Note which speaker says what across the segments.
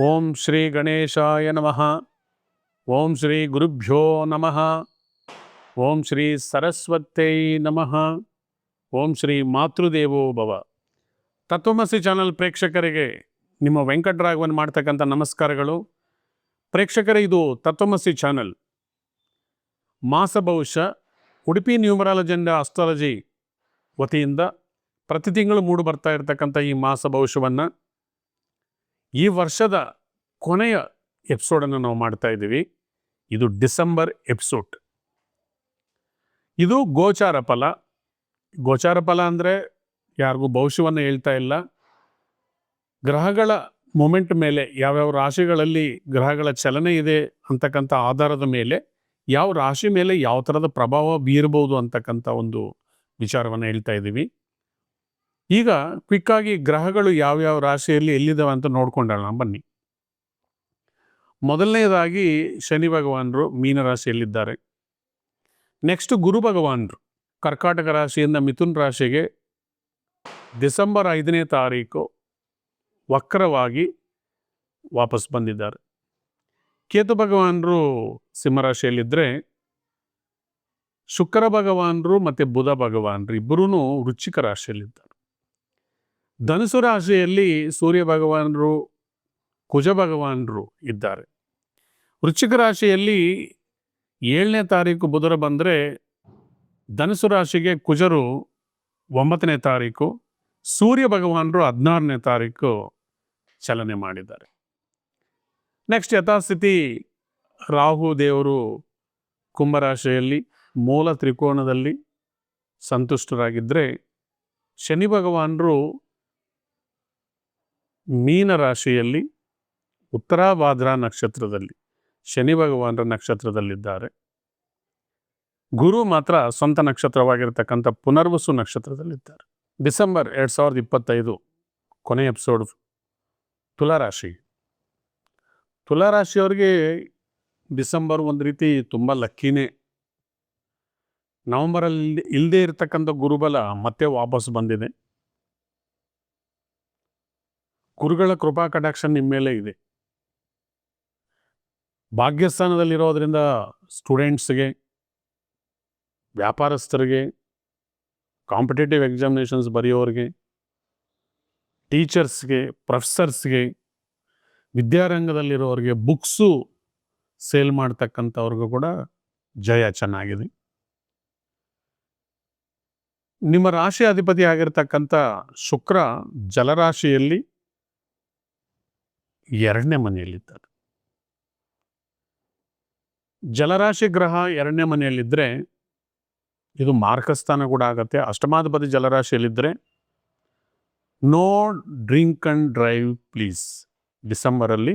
Speaker 1: ಓಂ ಶ್ರೀ ಗಣೇಶಾಯ ನಮಃ. ಓಂ ಶ್ರೀ ಗುರುಭ್ಯೋ ನಮಃ. ಓಂ ಶ್ರೀ ಸರಸ್ವತೈ ನಮಃ. ಓಂ ಶ್ರೀ ಮಾತೃದೇವೋ ಭವ. ತತ್ವಮಸಿ ಚಾನಲ್ ಪ್ರೇಕ್ಷಕರಿಗೆ ನಿಮ್ಮ ವೆಂಕಟರಾಘವನ್ ಮಾಡ್ತಕ್ಕಂಥ ನಮಸ್ಕಾರಗಳು. ಪ್ರೇಕ್ಷಕರೇ, ಇದು ತತ್ವಮಸಿ ಚಾನಲ್. ಮಾಸ ಬಹುಶಃ ಉಡುಪಿ ನ್ಯೂಮರಾಲಜಿ ಅಂಡ್ ಅಸ್ಟ್ರಾಲಜಿ ವತಿಯಿಂದ ಪ್ರತಿ ತಿಂಗಳು ಮೂಡು ಬರ್ತಾ ಇರತಕ್ಕಂಥ ಈ ಮಾಸ ಭವಿಷ್ಯವನ್ನು ಈ ವರ್ಷದ ಕೊನೆಯ ಎಪಿಸೋಡನ್ನು ನಾವು ಮಾಡ್ತಾ ಇದ್ದೀವಿ. ಇದು ಡಿಸೆಂಬರ್ ಎಪಿಸೋಡ್. ಇದು ಗೋಚಾರ ಫಲ. ಗೋಚಾರ ಫಲ ಅಂದರೆ ಯಾರಿಗೂ ಭವಿಷ್ಯವನ್ನು ಹೇಳ್ತಾ ಇಲ್ಲ. ಗ್ರಹಗಳ ಮೊಮೆಂಟ್ ಮೇಲೆ ಯಾವ್ಯಾವ ರಾಶಿಗಳಲ್ಲಿ ಗ್ರಹಗಳ ಚಲನೆ ಇದೆ ಅಂತಕ್ಕಂಥ ಆಧಾರದ ಮೇಲೆ ಯಾವ ರಾಶಿ ಮೇಲೆ ಯಾವ ಥರದ ಪ್ರಭಾವ ಬೀರಬಹುದು ಅಂತಕ್ಕಂಥ ಒಂದು ವಿಚಾರವನ್ನು ಹೇಳ್ತಾ ಇದ್ದೀವಿ. ಈಗ ಕ್ವಿಕ್ಕಾಗಿ ಗ್ರಹಗಳು ಯಾವ್ಯಾವ ರಾಶಿಯಲ್ಲಿ ಎಲ್ಲಿದ್ದಾವೆ ಅಂತ ನೋಡ್ಕೊಂಡೋಣ ಬನ್ನಿ. ಮೊದಲನೇದಾಗಿ ಶನಿ ಭಗವಾನರು ಮೀನ ರಾಶಿಯಲ್ಲಿದ್ದಾರೆ. ನೆಕ್ಸ್ಟ್ ಗುರು ಭಗವಾನರು, ಕರ್ಕಾಟಕ ರಾಶಿಯಿಂದ ಮಿಥುನ್ ರಾಶಿಗೆ ಡಿಸೆಂಬರ್ ಐದನೇ ತಾರೀಕು ವಕ್ರವಾಗಿ ವಾಪಸ್ ಬಂದಿದ್ದಾರೆ. ಕೇತು ಭಗವಾನರು ಸಿಂಹರಾಶಿಯಲ್ಲಿದ್ದರೆ ಶುಕ್ರ ಭಗವಾನರು ಮತ್ತು ಬುಧ ಭಗವಾನರು ಇಬ್ಬರೂ ವೃಶ್ಚಿಕ ರಾಶಿಯಲ್ಲಿದ್ದಾರೆ. ಧನುಸು ರಾಶಿಯಲ್ಲಿ ಸೂರ್ಯ ಭಗವಾನರು, ಕುಜ ಭಗವಾನರು ಇದ್ದಾರೆ. ವೃಶ್ಚಿಕ ರಾಶಿಯಲ್ಲಿ ಏಳನೇ ತಾರೀಕು ಬುಧರ ಬಂದರೆ ಧನುಸು ರಾಶಿಗೆ ಕುಜರು ಒಂಬತ್ತನೇ ತಾರೀಕು, ಸೂರ್ಯ ಭಗವಾನರು ಹದಿನಾರನೇ ತಾರೀಕು ಚಲನೆ ಮಾಡಿದ್ದಾರೆ. ನೆಕ್ಸ್ಟ್ ಯಥಾಸ್ಥಿತಿ, ರಾಹು ದೇವರು ಕುಂಭರಾಶಿಯಲ್ಲಿ ಮೂಲ ತ್ರಿಕೋಣದಲ್ಲಿ ಸಂತುಷ್ಟರಾಗಿದ್ದರೆ ಶನಿ ಭಗವಾನರು ಮೀನ ರಾಶಿಯಲ್ಲಿ ಉತ್ತರಾಭಾದ್ರ ನಕ್ಷತ್ರದಲ್ಲಿ ಶನಿ ಭಗವಾನರ ನಕ್ಷತ್ರದಲ್ಲಿದ್ದಾರೆ. ಗುರು ಮಾತ್ರ ಸ್ವಂತ ನಕ್ಷತ್ರವಾಗಿರ್ತಕ್ಕಂಥ ಪುನರ್ವಸು ನಕ್ಷತ್ರದಲ್ಲಿದ್ದಾರೆ. ಡಿಸೆಂಬರ್ ಎರಡು ಸಾವಿರದ ಇಪ್ಪತ್ತೈದು ಕೊನೆ ಎಪಿಸೋಡ್ ತುಲಾರಾಶಿ ತುಲಾರಾಶಿಯವ್ರಿಗೆ ಡಿಸೆಂಬರ್ ಒಂದು ರೀತಿ ತುಂಬ ಲಕ್ಕಿನೇ. ನವಂಬರಲ್ಲಿ ಇಲ್ಲದೇ ಇರತಕ್ಕಂಥ ಗುರುಬಲ ಮತ್ತೆ ವಾಪಸ್ ಬಂದಿದೆ. ಗುರುಗಳ ಕೃಪಾ ಕಟಾಕ್ಷ ನಿಮ್ಮ ಮೇಲೆ ಇದೆ. ಭಾಗ್ಯಸ್ಥಾನದಲ್ಲಿರೋದ್ರಿಂದ ಸ್ಟೂಡೆಂಟ್ಸ್ಗೆ ವ್ಯಾಪಾರಸ್ಥರಿಗೆ ಕಾಂಪಿಟೇಟಿವ್ ಎಕ್ಸಾಮಿನೇಷನ್ಸ್ ಬರೆಯೋರಿಗೆ ಟೀಚರ್ಸ್ಗೆ ಪ್ರೊಫೆಸರ್ಸ್ಗೆ ವಿದ್ಯಾರಂಗದಲ್ಲಿರೋರಿಗೆ ಬುಕ್ಸು ಸೇಲ್ ಮಾಡ್ತಕ್ಕಂಥವ್ರಿಗೂ ಕೂಡ ಜಯ ಚೆನ್ನಾಗಿದೆ. ನಿಮ್ಮ ರಾಶಿ ಅಧಿಪತಿ ಆಗಿರ್ತಕ್ಕಂಥ ಶುಕ್ರ ಜಲರಾಶಿಯಲ್ಲಿ ಎರಡನೇ ಮನೆಯಲ್ಲಿದ್ದಾರೆ. ಜಲರಾಶಿ ಗ್ರಹ ಎರಡನೇ ಮನೆಯಲ್ಲಿದ್ದರೆ ಇದು ಮಾರ್ಕಸ್ಥಾನ ಕೂಡ ಆಗತ್ತೆ. ಅಷ್ಟಮಾಧಿಪತಿ ಜಲರಾಶಿಯಲ್ಲಿದ್ದರೆ no drink and drive please. ಡಿಸೆಂಬರಲ್ಲಿ,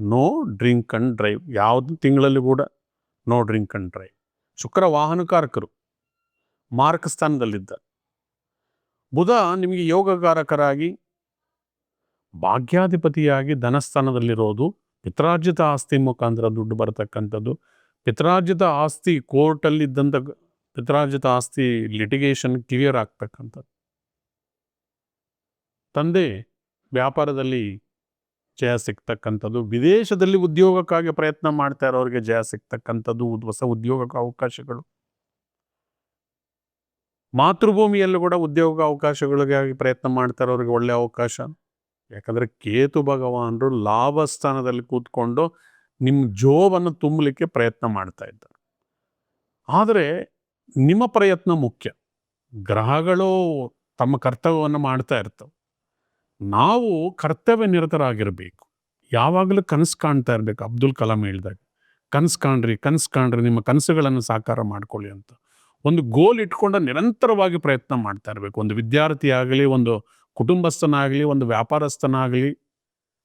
Speaker 1: no drink and drive. ಯಾವುದು ತಿಂಗಳಲ್ಲಿ ಕೂಡ, ನೋ ಡ್ರಿಂಕ್ ಅಂಡ್ ಡ್ರೈವ್. ಶುಕ್ರ ವಾಹನಕಾರಕರು ಮಾರ್ಕ್ ಸ್ಥಾನದಲ್ಲಿದ್ದ ಬುಧ ನಿಮಗೆ ಯೋಗಕಾರಕರಾಗಿ ಭಾಗ್ಯಾಧಿಪತಿಯಾಗಿ ಧನಸ್ಥಾನದಲ್ಲಿರೋದು, ಪಿತ್ರಾರ್ಜಿತ ಆಸ್ತಿ ಮುಖಾಂತರ ದುಡ್ಡು ಬರತಕ್ಕಂಥದ್ದು. ಪಿತ್ರಾರ್ಜಿತ ಆಸ್ತಿ ಕೋರ್ಟಲ್ಲಿದ್ದಂಥ ಪಿತ್ರಾರ್ಜಿತ ಆಸ್ತಿ ಲಿಟಿಗೇಷನ್ ಕ್ಲಿಯರ್ ಆಗ್ತಕ್ಕಂಥದ್ದು. ತಂದೆ ವ್ಯಾಪಾರದಲ್ಲಿ ಜಯ ಸಿಗ್ತಕ್ಕಂಥದ್ದು. ವಿದೇಶದಲ್ಲಿ ಉದ್ಯೋಗಕ್ಕಾಗಿ ಪ್ರಯತ್ನ ಮಾಡ್ತಾ ಇರೋರಿಗೆ ಜಯ ಸಿಗ್ತಕ್ಕಂಥದ್ದು ಹೊಸ ಉದ್ಯೋಗಕ್ಕೆ ಅವಕಾಶಗಳು. ಮಾತೃಭೂಮಿಯಲ್ಲೂ ಕೂಡ ಉದ್ಯೋಗ ಅವಕಾಶಗಳಿಗಾಗಿ ಪ್ರಯತ್ನ ಮಾಡ್ತಾ ಇರೋರಿಗೆ ಒಳ್ಳೆ ಅವಕಾಶ. ಯಾಕಂದರೆ ಕೇತು ಭಗವಾನರು ಲಾಭ ಸ್ಥಾನದಲ್ಲಿ ಕೂತ್ಕೊಂಡು ನಿಮ್ಮ ಜೋಬನ್ನು ತುಂಬಲಿಕ್ಕೆ ಪ್ರಯತ್ನ ಮಾಡ್ತಾ ಇದ್ದಾರೆ. ಆದರೆ ನಿಮ್ಮ ಪ್ರಯತ್ನ ಮುಖ್ಯ. ಗ್ರಹಗಳು ತಮ್ಮ ಕರ್ತವ್ಯವನ್ನು ಮಾಡ್ತಾ ಇರ್ತವೆ. ನಾವು ಕರ್ತವ್ಯ ನಿರತರಾಗಿರಬೇಕು. ಯಾವಾಗಲೂ ಕನಸು ಕಾಣ್ತಾ ಇರಬೇಕು. ಅಬ್ದುಲ್ ಕಲಾಂ ಹೇಳಿದಾಗ, ಕನಸು ಕಾಣ್ರಿ ಕನಸು ಕಾಣ್ರಿ, ನಿಮ್ಮ ಕನಸುಗಳನ್ನು ಸಾಕಾರ ಮಾಡ್ಕೊಳ್ಳಿ ಅಂತ. ಒಂದು ಗೋಲ್ ಇಟ್ಕೊಂಡು ನಿರಂತರವಾಗಿ ಪ್ರಯತ್ನ ಮಾಡ್ತಾ ಇರಬೇಕು. ಒಂದು ವಿದ್ಯಾರ್ಥಿ ಆಗಲಿ ಒಂದು ಕುಟುಂಬಸ್ಥನಾಗಲಿ, ಒಂದು ವ್ಯಾಪಾರಸ್ಥನಾಗಲಿ,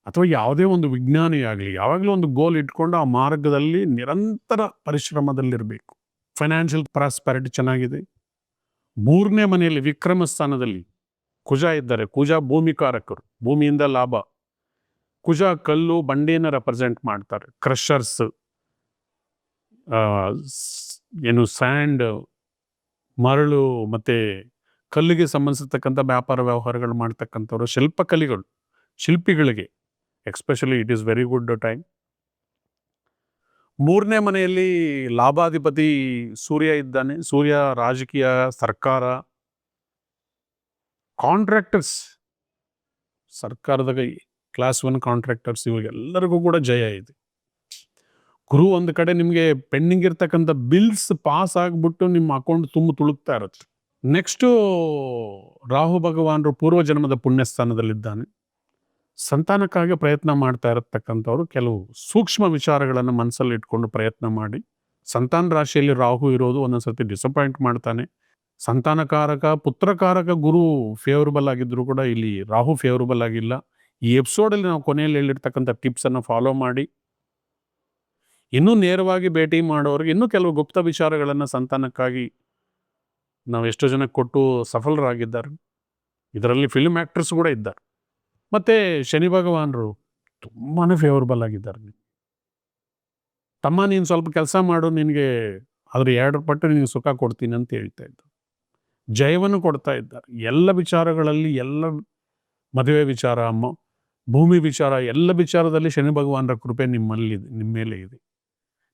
Speaker 1: ಅಥವಾ ಯಾವುದೇ ಒಂದು ವಿಜ್ಞಾನಿ ಆಗಲಿ ಯಾವಾಗಲೂ ಒಂದು ಗೋಲ್ ಇಟ್ಕೊಂಡು ಆ ಮಾರ್ಗದಲ್ಲಿ ನಿರಂತರ ಪರಿಶ್ರಮದಲ್ಲಿರಬೇಕು. ಫೈನಾನ್ಷಿಯಲ್ ಪ್ರಾಸ್ಪೆರಿಟಿ ಚೆನ್ನಾಗಿದೆ. ಮೂರನೇ ಮನೆಯಲ್ಲಿ ವಿಕ್ರಮ ಸ್ಥಾನದಲ್ಲಿ ಕುಜ ಇದ್ದಾರೆ. ಕುಜ ಭೂಮಿಕಾರಕರು, ಭೂಮಿಯಿಂದ ಲಾಭ. ಕುಜ ಕಲ್ಲು ಬಂಡೆಯನ್ನು ರೆಪ್ರೆಸೆಂಟ್ ಮಾಡ್ತಾರೆ. ಕ್ರಷರ್ಸ್ ಏನು ಸ್ಯಾಂಡ್ ಮರಳು, ಮತ್ತು ಕಲ್ಲಿಗೆ ಸಂಬಂಧಿಸಿರ್ತಕ್ಕಂಥ ವ್ಯಾಪಾರ ವ್ಯವಹಾರಗಳು ಮಾಡ್ತಕ್ಕಂಥವ್ರು, ಶಿಲ್ಪಕಲಿಗಳು, ಶಿಲ್ಪಿಗಳಿಗೆ especially it is very good time ಮೂರನೇ ಮನೆಯಲ್ಲಿ ಲಾಭಾಧಿಪತಿ ಸೂರ್ಯ ಇದ್ದಾನೆ. ಸೂರ್ಯ ರಾಜಕೀಯ ಸರ್ಕಾರ ಕಾಂಟ್ರಾಕ್ಟರ್ಸ್ ಸರ್ಕಾರದ ಕೈ ಕ್ಲಾಸ್ ಒನ್ ಕಾಂಟ್ರಾಕ್ಟರ್ಸ್ ಇವಾಗೆಲ್ಲರಿಗೂ ಕೂಡ ಜಯ ಇದೆ. ಗುರು ಒಂದು ಕಡೆ ನಿಮಗೆ ಪೆಂಡಿಂಗ್ ಇರ್ತಕ್ಕಂಥ ಬಿಲ್ಸ್ ಪಾಸ್ ಆಗಿಬಿಟ್ಟು ನಿಮ್ಮ ಅಕೌಂಟ್ ತುಂಬ ತುಳುಕ್ತಾ ಇರುತ್ತೆ. ನೆಕ್ಸ್ಟು ರಾಹು ಭಗವಾನರು ಪೂರ್ವ ಜನ್ಮದ ಪುಣ್ಯಸ್ಥಾನದಲ್ಲಿದ್ದಾನೆ. ಸಂತಾನಕ್ಕಾಗಿ ಪ್ರಯತ್ನ ಮಾಡ್ತಾ ಇರತಕ್ಕಂಥವ್ರು ಕೆಲವು ಸೂಕ್ಷ್ಮ ವಿಚಾರಗಳನ್ನು ಮನಸ್ಸಲ್ಲಿ ಇಟ್ಕೊಂಡು ಪ್ರಯತ್ನ ಮಾಡಿ. ಸಂತಾನ ರಾಶಿಯಲ್ಲಿ ರಾಹು ಇರೋದು ಒಂದೊಂದ್ಸತಿ ಡಿಸಪಾಯಿಂಟ್ ಮಾಡ್ತಾನೆ. ಸಂತಾನಕಾರಕ, ಪುತ್ರಕಾರಕ ಗುರು ಫೇವರಬಲ್ ಆಗಿದ್ದರೂ ಕೂಡ ಇಲ್ಲಿ ರಾಹು ಫೇವರಬಲ್ ಆಗಿಲ್ಲ. ಈ ಎಪಿಸೋಡಲ್ಲಿ ನಾವು ಕೊನೆಯಲ್ಲಿ ಹೇಳಿರ್ತಕ್ಕಂಥ ಟಿಪ್ಸನ್ನು ಫಾಲೋ ಮಾಡಿ. ಇನ್ನೂ ನೇರವಾಗಿ ಭೇಟಿ ಮಾಡೋರಿಗೆ ಇನ್ನೂ ಕೆಲವು ಗುಪ್ತ ವಿಚಾರಗಳನ್ನು ಸಂತಾನಕ್ಕಾಗಿ ನಾವು ಎಷ್ಟೋ ಜನಕ್ಕೆ ಕೊಟ್ಟು ಸಫಲರಾಗಿದ್ದಾರೆ. ಇದರಲ್ಲಿ ಫಿಲ್ಮ್ ಆ್ಯಕ್ಟರ್ಸ್ ಕೂಡ ಇದ್ದಾರೆ. ಮತ್ತು ಶನಿ ಭಗವಾನರು ತುಂಬಾ ಫೇವರಬಲ್ ಆಗಿದ್ದಾರೆ. ತಮ್ಮ ನೀನು ಸ್ವಲ್ಪ ಕೆಲಸ ಮಾಡು, ನಿನಗೆ ಅದ್ರ ಎರಡು ಪಟ್ಟು ನಿನಗೆ ಸುಖ ಕೊಡ್ತೀನಿ ಅಂತ ಹೇಳ್ತಾ ಇದ್ದರು ಜಯವನ್ನು ಕೊಡ್ತಾ ಇದ್ದಾರೆ. ಎಲ್ಲ ವಿಚಾರಗಳಲ್ಲಿ, ಎಲ್ಲ ಮದುವೆ ವಿಚಾರ ಅಮ್ಮ ಭೂಮಿ ವಿಚಾರ, ಎಲ್ಲ ವಿಚಾರದಲ್ಲಿ ಶನಿ ಭಗವಾನರ ಕೃಪೆ ನಿಮ್ಮಲ್ಲಿ ನಿಮ್ಮ ಮೇಲೆ ಇದೆ.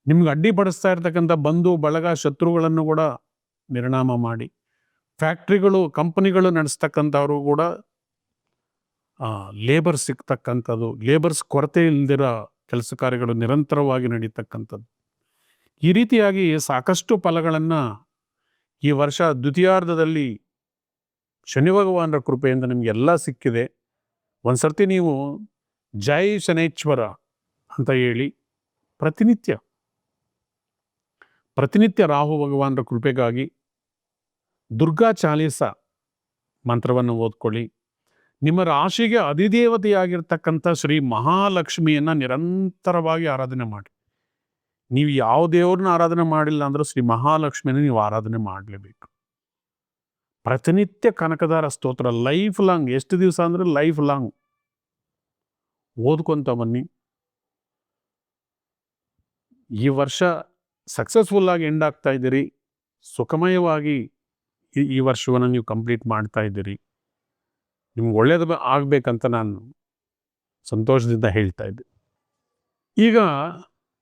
Speaker 1: ನಿಮ್ಗೆ ಅಡ್ಡಿಪಡಿಸ್ತಾ ಇರ್ತಕ್ಕಂಥ ಬಂಧು, ಬಳಗ, ಶತ್ರುಗಳನ್ನು ಕೂಡ ನಿರ್ಣಾಮ ಮಾಡಿ. ಫ್ಯಾಕ್ಟ್ರಿಗಳು, ಕಂಪನಿಗಳು ನಡೆಸ್ತಕ್ಕಂಥವ್ರು ಕೂಡ ಲೇಬರ್ ಸಿಗ್ತಕ್ಕಂಥದ್ದು ಲೇಬರ್ಸ್ ಕೊರತೆ ಇಲ್ದಿರೋ ಕೆಲಸ ಕಾರ್ಯಗಳು ನಿರಂತರವಾಗಿ ನಡೀತಕ್ಕಂಥದ್ದು. ಈ ರೀತಿಯಾಗಿ ಸಾಕಷ್ಟು ಫಲಗಳನ್ನು ಈ ವರ್ಷ ದ್ವಿತೀಯಾರ್ಧದಲ್ಲಿ ಶನಿ ಭಗವಾನರ ಕೃಪೆಯಿಂದ ನಿಮಗೆಲ್ಲ ಸಿಕ್ಕಿದೆ. ಒಂದು ಸರ್ತಿ ನೀವು ಜೈ ಶನೇಶ್ವರ ಅಂತ ಹೇಳಿ ಪ್ರತಿನಿತ್ಯ ಪ್ರತಿನಿತ್ಯ ರಾಹು ಭಗವಾನರ ಕೃಪೆಗಾಗಿ ದುರ್ಗಾ ಚಾಲೀಸ ಮಂತ್ರವನ್ನು ಓದ್ಕೊಳ್ಳಿ. ನಿಮ್ಮ ರಾಶಿಗೆ ಅಧಿದೇವತೆಯಾಗಿರ್ತಕ್ಕಂಥ ಶ್ರೀ ಮಹಾಲಕ್ಷ್ಮಿಯನ್ನ ನಿರಂತರವಾಗಿ ಆರಾಧನೆ ಮಾಡಿ. ನೀವು ಯಾವ ದೇವ್ರನ್ನ ಆರಾಧನೆ ಮಾಡಿಲ್ಲ ಅಂದ್ರೆ ಶ್ರೀ ಮಹಾಲಕ್ಷ್ಮಿಯನ್ನು ನೀವು ಆರಾಧನೆ ಮಾಡಲೇಬೇಕು. ಪ್ರತಿನಿತ್ಯ ಕನಕದಾರ ಸ್ತೋತ್ರ ಲೈಫ್ ಲಾಂಗ್ ಎಷ್ಟು ದಿವಸ ಅಂದ್ರೆ ಲೈಫ್ ಲಾಂಗ್ ಓದ್ಕೊಂತ ಬನ್ನಿ. ಈ ವರ್ಷ ಸಕ್ಸಸ್ಫುಲ್ ಆಗಿ ಎಂಡ್ ಆಗ್ತಾ ಇದ್ದೀರಿ. ಸುಖಮಯವಾಗಿ ಈ ವರ್ಷವನ್ನು ನೀವು ಕಂಪ್ಲೀಟ್ ಮಾಡ್ತಾ ಇದ್ದೀರಿ. ನಿಮ್ಗೆ ಒಳ್ಳೇದು ಆಗಬೇಕಂತ ನಾನು ಸಂತೋಷದಿಂದ ಹೇಳ್ತಾ ಇದ್ದೆ. ಈಗ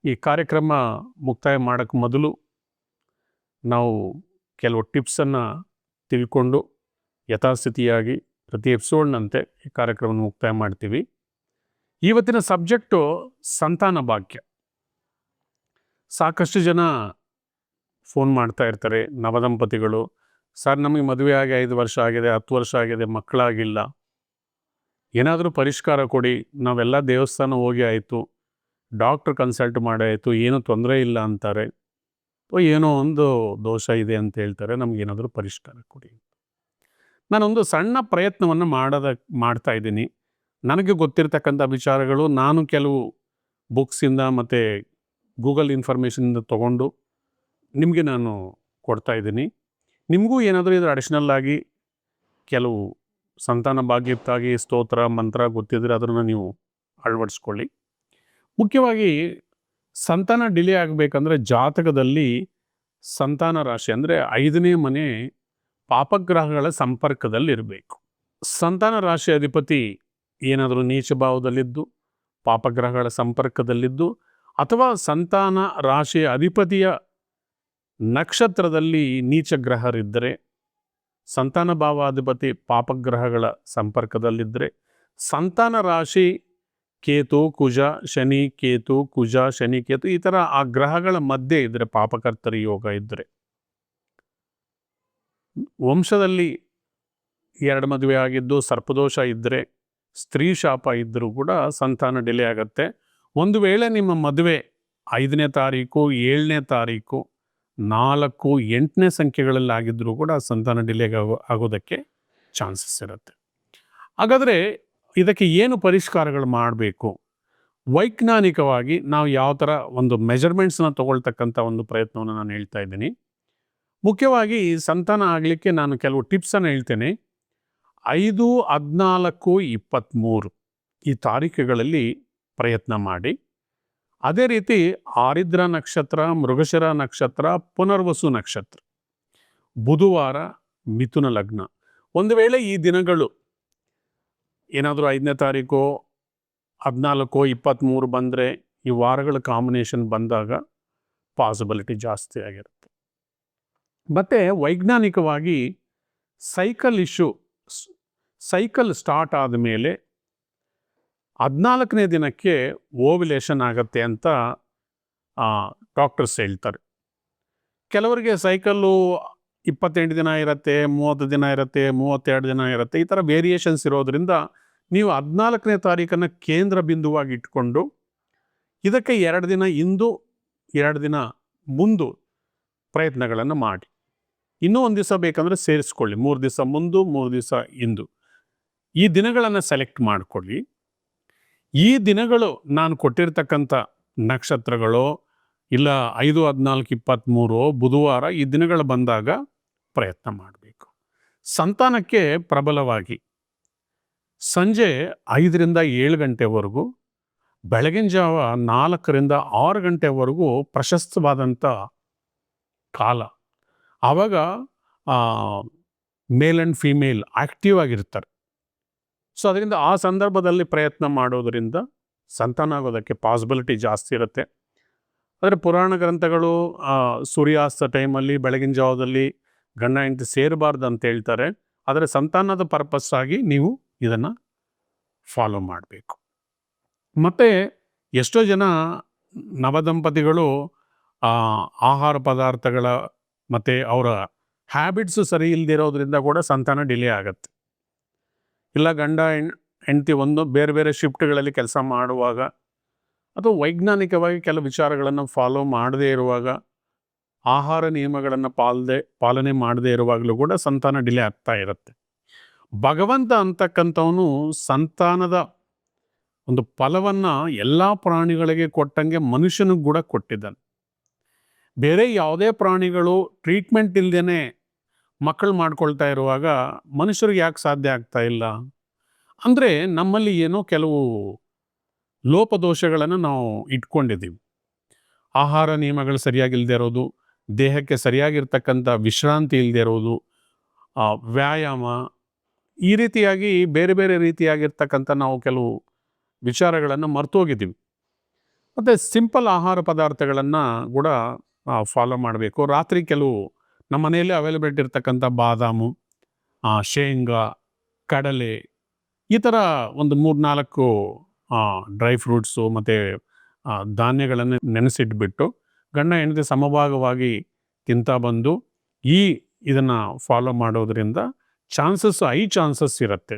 Speaker 1: ಈ ಕಾರ್ಯಕ್ರಮ ಮುಕ್ತಾಯ ಮಾಡೋಕ್ಕೆ ಮೊದಲು ನಾವು ಕೆಲವು ಟಿಪ್ಸನ್ನು ತಿಳ್ಕೊಂಡು ಯಥಾಸ್ಥಿತಿಯಾಗಿ ಪ್ರತಿ ಎಪಿಸೋಡ್ನಂತೆ ಈ ಕಾರ್ಯಕ್ರಮ ಮುಕ್ತಾಯ ಮಾಡ್ತೀವಿ. ಇವತ್ತಿನ ಸಬ್ಜೆಕ್ಟು ಸಂತಾನ ಭಾಗ್ಯ. ಸಾಕಷ್ಟು ಜನ ಫೋನ್ ಮಾಡ್ತಾ ಇರ್ತಾರೆ, ನವದಂಪತಿಗಳು ಸರ್, ನಮಗೆ ಮದುವೆ ಆಗಿ ಐದು ವರ್ಷ ಆಗಿದೆ, ಹತ್ತು ವರ್ಷ ಆಗಿದೆ, ಮಕ್ಕಳಾಗಿಲ್ಲ. ಏನಾದರೂ ಪರಿಷ್ಕಾರ ಕೊಡಿ, ನಾವೆಲ್ಲ ದೇವಸ್ಥಾನ ಹೋಗಿ ಆಯಿತು, ಡಾಕ್ಟ್ರ್ ಕನ್ಸಲ್ಟ್ ಮಾಡಾಯಿತು ಏನೂ ತೊಂದರೆ ಇಲ್ಲ ಅಂತಾರೆ. ಏನೋ ಒಂದು ದೋಷ ಇದೆ ಅಂತ ಹೇಳ್ತಾರೆ ನಮಗೇನಾದರೂ ಪರಿಷ್ಕಾರ ಕೊಡಿ. ನಾನೊಂದು ಸಣ್ಣ ಪ್ರಯತ್ನವನ್ನು ಮಾಡೋದ, ಮಾಡ್ತಾ ಇದ್ದೀನಿ. ನನಗೆ ಗೊತ್ತಿರತಕ್ಕಂಥ ವಿಚಾರಗಳು ನಾನು ಕೆಲವು ಬುಕ್ಸಿಂದ ಮತ್ತು ಗೂಗಲ್ ಇನ್ಫಾರ್ಮೇಷನಿಂದ ತಗೊಂಡು ನಿಮಗೆ ನಾನು ಕೊಡ್ತಾ ಇದ್ದೀನಿ. ನಿಮಗೂ ಏನಾದರೂ ಇದ್ರ ಅಡಿಷ್ನಲ್ ಆಗಿ ಕೆಲವು ಸಂತಾನ ಭಾಗ್ಯಕ್ಕಾಗಿ ಸ್ತೋತ್ರ, ಮಂತ್ರ ಗೊತ್ತಿದ್ರೆ ಅದನ್ನು ನೀವು ಅಳವಡಿಸ್ಕೊಳ್ಳಿ. ಮುಖ್ಯವಾಗಿ ಸಂತಾನ ಡಿಲೇ ಆಗಬೇಕಂದ್ರೆ ಜಾತಕದಲ್ಲಿ ಸಂತಾನ ರಾಶಿ ಅಂದರೆ ಐದನೇ ಮನೆ ಪಾಪಗ್ರಹಗಳ ಸಂಪರ್ಕದಲ್ಲಿರಬೇಕು. ಸಂತಾನ ರಾಶಿ ಅಧಿಪತಿ ಏನಾದರೂ ನೀಚ ಭಾವದಲ್ಲಿದ್ದು, ಪಾಪಗ್ರಹಗಳ ಸಂಪರ್ಕದಲ್ಲಿದ್ದು ಅಥವಾ ಸಂತಾನ ರಾಶಿಯ ಅಧಿಪತಿಯ ನಕ್ಷತ್ರದಲ್ಲಿ ನೀಚ ಗ್ರಹರಿದ್ದರೆ ಸಂತಾನ ಭಾವಾಧಿಪತಿ ಪಾಪಗ್ರಹಗಳ ಸಂಪರ್ಕದಲ್ಲಿದ್ದರೆ, ಸಂತಾನ ರಾಶಿ ಕೇತು, ಕುಜ, ಶನಿ, ಕೇತು, ಕುಜ, ಶನಿ, ಕೇತು ಈ ಥರ ಆ ಗ್ರಹಗಳ ಮಧ್ಯೆ ಇದ್ದರೆ ಪಾಪಕರ್ತರಿ ಯೋಗ ಇದ್ದರೆ. ವಂಶದಲ್ಲಿ ಎರಡು ಮದುವೆ ಆಗಿದ್ದು ಸರ್ಪದೋಷ ಇದ್ದರೆ, ಸ್ತ್ರೀ ಶಾಪ ಇದ್ದರೂ ಕೂಡ ಸಂತಾನ ಡಿಲೇ ಆಗುತ್ತೆ. ಒಂದು ವೇಳೆ ನಿಮ್ಮ ಮದುವೆ ಐದನೇ ತಾರೀಕು, ಏಳನೇ ತಾರೀಕು ನಾಲ್ಕು, ಎಂಟನೇ ಸಂಖ್ಯೆಗಳಲ್ಲಿ ಆಗಿದ್ದರೂ ಕೂಡ ಸಂತಾನ ಡಿಲೇ ಆಗೋ, ಆಗೋದಕ್ಕೆ ಚಾನ್ಸಸ್ ಇರುತ್ತೆ. ಹಾಗಾದರೆ ಇದಕ್ಕೆ ಏನು ಪರಿಷ್ಕಾರಗಳು ಮಾಡಬೇಕು? ವೈಜ್ಞಾನಿಕವಾಗಿ ನಾವು ಯಾವ ಥರ ಒಂದು ಮೆಜರ್ಮೆಂಟ್ಸ್ನ ತಗೊಳ್ತಕ್ಕಂಥ ಒಂದು ಪ್ರಯತ್ನವನ್ನು ನಾನು ಹೇಳ್ತಾ ಇದ್ದೀನಿ. ಮುಖ್ಯವಾಗಿ ಸಂತಾನ ಆಗಲಿಕ್ಕೆ ನಾನು ಕೆಲವು ಟಿಪ್ಸನ್ನು ಹೇಳ್ತೇನೆ. ಐದು, ಹದಿನಾಲ್ಕು ಇಪ್ಪತ್ತ್ಮೂರು ಈ ತಾರೀಕುಗಳಲ್ಲಿ ಪ್ರಯತ್ನ ಮಾಡಿ. ಅದೇ ರೀತಿ ಆರಿದ್ರ ನಕ್ಷತ್ರ, ಮೃಗಶಿರ ನಕ್ಷತ್ರ, ಪುನರ್ವಸು ನಕ್ಷತ್ರ, ಬುಧವಾರ, ಮಿಥುನ ಲಗ್ನ. ಒಂದು ವೇಳೆ ಈ ದಿನಗಳು ಏನಾದರೂ ಐದನೇ ತಾರೀಕು, ಹದಿನಾಲ್ಕು ಇಪ್ಪತ್ತ್ಮೂರು ಬಂದರೆ ಈ ವಾರಗಳ ಕಾಂಬಿನೇಷನ್ ಬಂದಾಗ ಪಾಸಿಬಿಲಿಟಿ ಜಾಸ್ತಿ ಆಗಿರುತ್ತೆ. ಮತ್ತು ವೈಜ್ಞಾನಿಕವಾಗಿ ಸೈಕಲ್ ಇಶ್ಯೂ ಸೈಕಲ್ ಸ್ಟಾರ್ಟ್ ಆದಮೇಲೆ ಹದಿನಾಲ್ಕನೇ ದಿನಕ್ಕೆ ಓವಿಲೇಷನ್ ಆಗತ್ತೆ ಅಂತ ಡಾಕ್ಟರ್ಸ್ ಹೇಳ್ತಾರೆ. ಕೆಲವರಿಗೆ ಸೈಕಲ್ಲು ಇಪ್ಪತ್ತೆಂಟು ದಿನ ಇರುತ್ತೆ, ಮೂವತ್ತು ದಿನ ಇರುತ್ತೆ, ಮೂವತ್ತೆರಡು ದಿನ ಇರುತ್ತೆ, ಈ ಥರ ವೇರಿಯೇಷನ್ಸ್ ಇರೋದರಿಂದ ನೀವು ಹದಿನಾಲ್ಕನೇ ತಾರೀಕನ್ನು ಕೇಂದ್ರ ಬಿಂದುವಾಗಿ ಇಟ್ಕೊಂಡು, ಇದಕ್ಕೆ ಎರಡು ದಿನ ಇಂದು, ಎರಡು ದಿನ ಮುಂದು ಪ್ರಯತ್ನಗಳನ್ನು ಮಾಡಿ. ಇನ್ನೂ ಒಂದು ದಿವಸ ಬೇಕಂದರೆ ಸೇರಿಸ್ಕೊಳ್ಳಿ, ಮೂರು ದಿವಸ ಮುಂದು, ಮೂರು ದಿವಸ ಇಂದು. ಈ ದಿನಗಳನ್ನು ಸೆಲೆಕ್ಟ್ ಮಾಡಿಕೊಳ್ಳಿ. ಈ ದಿನಗಳು ನಾನು ಕೊಟ್ಟಿರ್ತಕ್ಕಂಥ ನಕ್ಷತ್ರಗಳು, ಇಲ್ಲ ಐದು, ಹದಿನಾಲ್ಕು ಇಪ್ಪತ್ತ್ಮೂರು ಬುಧವಾರ ಈ ದಿನಗಳು ಬಂದಾಗ ಪ್ರಯತ್ನ ಮಾಡಬೇಕು. ಸಂತಾನಕ್ಕೆ ಪ್ರಬಲವಾಗಿ ಸಂಜೆ ಐದರಿಂದ ಏಳು ಗಂಟೆವರೆಗೂ, ಬೆಳಗಿನ ಜಾವ ನಾಲ್ಕರಿಂದ ಆರು ಗಂಟೆವರೆಗೂ ಪ್ರಶಸ್ತವಾದಂಥ ಕಾಲ. ಆವಾಗ ಮೇಲ್ ಆ್ಯಂಡ್ ಫೀಮೇಲ್ ಆ್ಯಕ್ಟಿವ್ ಆಗಿರ್ತಾರೆ. ಸೊ ಅದರಿಂದ ಆ ಸಂದರ್ಭದಲ್ಲಿ ಪ್ರಯತ್ನ ಮಾಡೋದರಿಂದ ಸಂತಾನ ಆಗೋದಕ್ಕೆ ಪಾಸಿಬಿಲಿಟಿ ಜಾಸ್ತಿ ಇರುತ್ತೆ. ಆದರೆ ಪುರಾಣ ಗ್ರಂಥಗಳು ಸೂರ್ಯಾಸ್ತ ಟೈಮಲ್ಲಿ ಬೆಳಗಿನ ಜಾವದಲ್ಲಿ ಗಂಡ, ಹೆಂಡತಿ ಸೇರಬಾರ್ದು ಅಂತ ಹೇಳ್ತಾರೆ. ಆದರೆ ಸಂತಾನದ ಪರ್ಪಸ್ ಆಗಿ ನೀವು ಇದನ್ನು ಫಾಲೋ ಮಾಡಬೇಕು. ಮತ್ತು ಎಷ್ಟೋ ಜನ ನವದಂಪತಿಗಳು ಆಹಾರ ಪದಾರ್ಥಗಳ, ಮತ್ತು ಅವರ ಹ್ಯಾಬಿಟ್ಸು ಸರಿ ಇಲ್ಲದಿರೋದ್ರಿಂದ ಕೂಡ ಸಂತಾನ ಡಿಲೇ ಆಗುತ್ತೆ. ಇಲ್ಲ ಗಂಡ ಹೆಂಡತಿ ಒಂದು ಬೇರೆ ಬೇರೆ ಶಿಫ್ಟ್ಗಳಲ್ಲಿ ಕೆಲಸ ಮಾಡುವಾಗ ಅಥವಾ ವೈಜ್ಞಾನಿಕವಾಗಿ ಕೆಲವು ವಿಚಾರಗಳನ್ನು ಫಾಲೋ ಮಾಡದೇ ಇರುವಾಗ, ಆಹಾರ ನಿಯಮಗಳನ್ನು ಪಾಲದೆ, ಪಾಲನೆ ಮಾಡದೇ ಇರುವಾಗಲೂ ಕೂಡ ಸಂತಾನ ಡಿಲೇ ಆಗ್ತಾ ಇರುತ್ತೆ. ಭಗವಂತ ಅಂತಕ್ಕಂಥವನು ಸಂತಾನದ ಒಂದು ಫಲವನ್ನು ಎಲ್ಲ ಪ್ರಾಣಿಗಳಿಗೆ ಕೊಟ್ಟಂಗೆ ಮನುಷ್ಯನಿಗೆ ಕೂಡ ಕೊಟ್ಟಿದ್ದಾನೆ. ಬೇರೆ ಯಾವುದೇ ಪ್ರಾಣಿಗಳು ಟ್ರೀಟ್ಮೆಂಟ್ ಇಲ್ಲದೇ ಮಕ್ಕಳು ಮಾಡ್ಕೊಳ್ತಾ ಇರುವಾಗ ಮನುಷ್ಯರಿಗೆ ಯಾಕೆ ಸಾಧ್ಯ ಆಗ್ತಾ ಇಲ್ಲ? ಅಂದರೆ ನಮ್ಮಲ್ಲಿ ಏನೋ ಕೆಲವು ಲೋಪದೋಷಗಳನ್ನು ನಾವು ಇಟ್ಕೊಂಡಿದ್ದೀವಿ ಆಹಾರ ನಿಯಮಗಳು ಸರಿಯಾಗಿಲ್ಲದೆ ಇರೋದು, ದೇಹಕ್ಕೆ ಸರಿಯಾಗಿರ್ತಕ್ಕಂಥ ವಿಶ್ರಾಂತಿ ಇಲ್ಲದೆ ಇರೋದು ವ್ಯಾಯಾಮ, ಈ ರೀತಿಯಾಗಿ ಬೇರೆ ಬೇರೆ ರೀತಿಯಾಗಿರ್ತಕ್ಕಂಥ ನಾವು ಕೆಲವು ವಿಚಾರಗಳನ್ನು ಮರ್ತೋಗಿದ್ದೀವಿ ಮತ್ತು ಸಿಂಪಲ್ ಆಹಾರ ಪದಾರ್ಥಗಳನ್ನು ಕೂಡ ಫಾಲೋ ಮಾಡಬೇಕು. ರಾತ್ರಿ ಕೆಲವು ನಮ್ಮ ಮನೆಯಲ್ಲಿ ಅವೈಲಬಿಲಿಟಿ ಇರ್ತಕ್ಕಂಥ ಬಾದಾಮು ಶೇಂಗಾ, ಕಡಲೆ ಈ ಥರ ಒಂದು ಮೂರು ನಾಲ್ಕು ಡ್ರೈ ಫ್ರೂಟ್ಸು ಮತ್ತು ಧಾನ್ಯಗಳನ್ನು ನೆನೆಸಿಟ್ಬಿಟ್ಟು ಗಂಡ ಹೆಂಡತಿ ಸಮಭಾಗವಾಗಿ ತಿಂತಾ ಬಂದು ಈ ಇದನ್ನು ಫಾಲೋ ಮಾಡೋದ್ರಿಂದ ಚಾನ್ಸಸ್ ಐ ಚಾನ್ಸಸ್ ಇರುತ್ತೆ.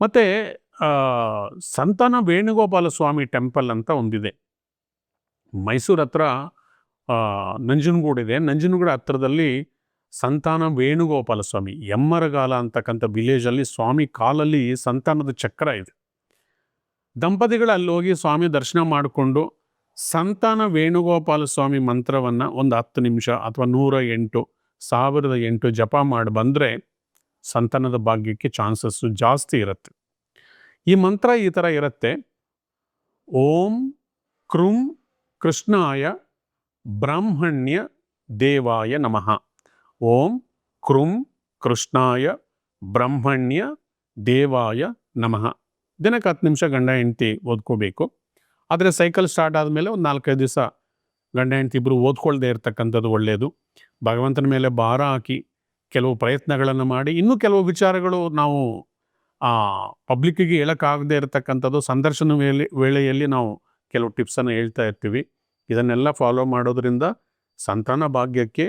Speaker 1: ಮತ್ತು ಸಂತಾನ ವೇಣುಗೋಪಾಲ ಸ್ವಾಮಿ ಟೆಂಪಲ್ ಅಂತ ಒಂದಿದೆ. ಮೈಸೂರು ಹತ್ರ ಆ, ನಂಜನಗೂಡು ಹತ್ರದಲ್ಲಿ ಸಂತಾನ ವೇಣುಗೋಪಾಲ ಸ್ವಾಮಿ ಎಮ್ಮರಗಾಲ ಅಂತಕ್ಕಂಥ ವಿಲೇಜಲ್ಲಿ ಸ್ವಾಮಿ ಕಾಲಲ್ಲಿ ಸಂತಾನದ ಚಕ್ರ ಇದೆ. ದಂಪತಿಗಳು ಅಲ್ಲಿ ಹೋಗಿ ಸ್ವಾಮಿ ದರ್ಶನ ಮಾಡಿಕೊಂಡು ಸಂತಾನ ವೇಣುಗೋಪಾಲ ಸ್ವಾಮಿ ಮಂತ್ರವನ್ನು ಒಂದು ಹತ್ತು ನಿಮಿಷ ಅಥವಾ ನೂರ ಎಂಟು ಸಾವಿರದ ಎಂಟು ಜಪ ಮಾಡಿ ಬಂದರೆ ಸಂತಾನದ ಭಾಗ್ಯಕ್ಕೆ ಚಾನ್ಸಸ್ಸು ಜಾಸ್ತಿ ಇರುತ್ತೆ. ಈ ಮಂತ್ರ ಈ ಥರ ಇರುತ್ತೆ. ಓಂ ಕೃಂ ಕೃಷ್ಣಾಯ ಬ್ರಾಹ್ಮಣ್ಯ ದೇವಾಯ ನಮಃ. ಓಂ ಕೃಂ ಕೃಷ್ಣಾಯ ಬ್ರಹ್ಮಣ್ಯ ದೇವಾಯ ನಮಃ. ದಿನಕ್ಕೆ ಹತ್ತು ನಿಮಿಷ ಗಂಡ ಹೆಂಡತಿ ಓದ್ಕೋಬೇಕು. ಆದರೆ ಸೈಕಲ್ ಸ್ಟಾರ್ಟ್ ಆದಮೇಲೆ ಒಂದು ನಾಲ್ಕೈದು ದಿವಸ ಗಂಡ ಹೆಂಡತಿ ಇಬ್ಬರು ಓದ್ಕೊಳ್ಳದೆ ಇರತಕ್ಕಂಥದ್ದು ಒಳ್ಳೆಯದು ಭಗವಂತನ ಮೇಲೆ ಭಾರ ಹಾಕಿ ಕೆಲವು ಪ್ರಯತ್ನಗಳನ್ನು ಮಾಡಿ ಇನ್ನೂ ಕೆಲವು ವಿಚಾರಗಳು ನಾವು ಪಬ್ಲಿಕ್ಕಿಗೆ ಹೇಳೋಕ್ಕಾಗದೇ ಇರತಕ್ಕಂಥದ್ದು ಸಂದರ್ಶನ ವೇಳೆ, ವೇಳೆಯಲ್ಲಿ ನಾವು ಕೆಲವು ಟಿಪ್ಸನ್ನು ಹೇಳ್ತಾ ಇರ್ತೀವಿ. ಇದನ್ನೆಲ್ಲ ಫಾಲೋ ಮಾಡೋದರಿಂದ ಸಂತಾನ ಭಾಗ್ಯಕ್ಕೆ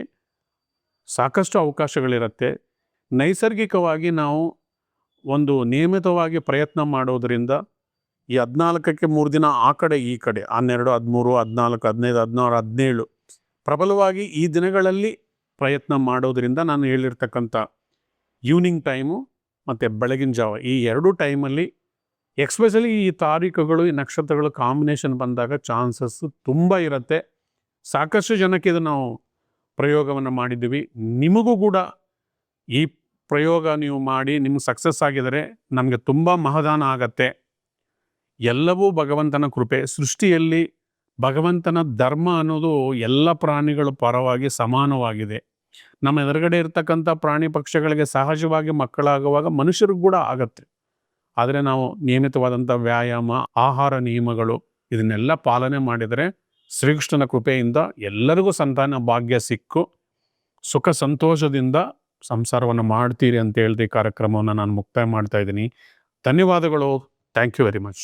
Speaker 1: ಸಾಕಷ್ಟು ಅವಕಾಶಗಳಿರುತ್ತೆ. ನೈಸರ್ಗಿಕವಾಗಿ ನಾವು ಒಂದು ನಿಯಮಿತವಾಗಿ ಪ್ರಯತ್ನ ಮಾಡೋದರಿಂದ ಈ ಹದಿನಾಲ್ಕಕ್ಕೆ ಮೂರು ದಿನ ಆ ಕಡೆ, ಈ ಕಡೆ, ಹನ್ನೆರಡು, ಹದಿಮೂರು, ಹದಿನಾಲ್ಕು, ಹದಿನೈದು, ಹದಿನಾರು, ಹದಿನೇಳು ಪ್ರಬಲವಾಗಿ ಈ ದಿನಗಳಲ್ಲಿ ಪ್ರಯತ್ನ ಮಾಡೋದರಿಂದ ನಾನು ಹೇಳಿರ್ತಕ್ಕಂಥ ಈವ್ನಿಂಗ್ ಟೈಮು ಮತ್ತು ಬೆಳಗಿನ ಜಾವ ಈ ಎರಡೂ ಟೈಮಲ್ಲಿ ಎಕ್ಸ್ಪೆಷಲಿ ಈ ತಾರೀಕುಗಳು, ಈ ನಕ್ಷತ್ರಗಳು ಕಾಂಬಿನೇಷನ್ ಬಂದಾಗ ಚಾನ್ಸಸ್ ತುಂಬ ಇರುತ್ತೆ. ಸಾಕಷ್ಟು ಜನಕ್ಕೆ ಇದು ನಾವು ಪ್ರಯೋಗವನ್ನು ಮಾಡಿದ್ದೀವಿ. ನಿಮಗೂ ಕೂಡ ಈ ಪ್ರಯೋಗ ನೀವು ಮಾಡಿ, ನಿಮ್ಗೆ ಸಕ್ಸಸ್ ಆಗಿದರೆ ನಮಗೆ ತುಂಬ ಮಹದಾನ ಆಗತ್ತೆ. ಎಲ್ಲವೂ ಭಗವಂತನ ಕೃಪೆ. ಸೃಷ್ಟಿಯಲ್ಲಿ ಭಗವಂತನ ಧರ್ಮ ಅನ್ನೋದು ಎಲ್ಲ ಪ್ರಾಣಿಗಳ ಪರವಾಗಿ ಸಮಾನವಾಗಿದೆ. ನಮ್ಮ ಎದುರುಗಡೆ ಇರ್ತಕ್ಕಂಥ ಪ್ರಾಣಿ ಪಕ್ಷಿಗಳಿಗೆ ಸಹಜವಾಗಿ ಮಕ್ಕಳಾಗುವಾಗ ಮನುಷ್ಯರಿಗೂ ಕೂಡ ಆಗತ್ತೆ. ಆದರೆ ನಾವು ನಿಯಮಿತವಾದಂಥ ವ್ಯಾಯಾಮ, ಆಹಾರ ನಿಯಮಗಳು ಇದನ್ನೆಲ್ಲ ಪಾಲನೆ ಮಾಡಿದರೆ ಶ್ರೀಕೃಷ್ಣನ ಕೃಪೆಯಿಂದ ಎಲ್ಲರಿಗೂ ಸಂತಾನ ಭಾಗ್ಯ ಸಿಕ್ಕು. ಸುಖ ಸಂತೋಷದಿಂದ ಸಂಸಾರವನ್ನು ಮಾಡ್ತೀರಿ ಅಂತ ಹೇಳ್ದೆ ಈ ಕಾರ್ಯಕ್ರಮವನ್ನು ನಾನು ಮುಕ್ತಾಯ ಮಾಡ್ತಾ ಇದ್ದೀನಿ. ಧನ್ಯವಾದಗಳು. Thank you very much.